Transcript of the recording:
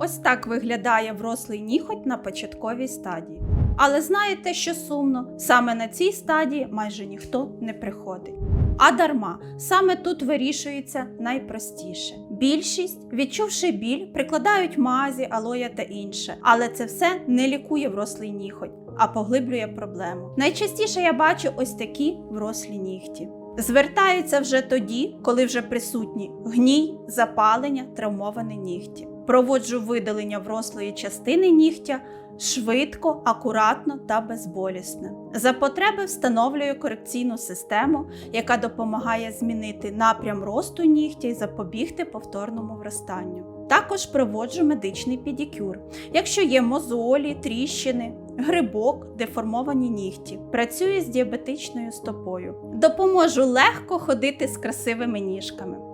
Ось так виглядає врослий ніготь на початковій стадії. Але знаєте, що сумно? Саме на цій стадії майже ніхто не приходить. А дарма, саме тут вирішується найпростіше. Більшість, відчувши біль, прикладають мазі, алоя та інше, але це все не лікує врослий ніготь, а поглиблює проблему. Найчастіше я бачу ось такі врослі нігті. Звертаються вже тоді, коли вже присутні гній, запалення, травмовані нігті. Проводжу видалення врослої частини нігтя швидко, акуратно та безболісне. За потреби встановлюю корекційну систему, яка допомагає змінити напрям росту нігтя і запобігти повторному вростанню. Також проводжу медичний педикюр, якщо є мозолі, тріщини, грибок, деформовані нігті. Працюю з діабетичною стопою. Допоможу легко ходити з красивими ніжками.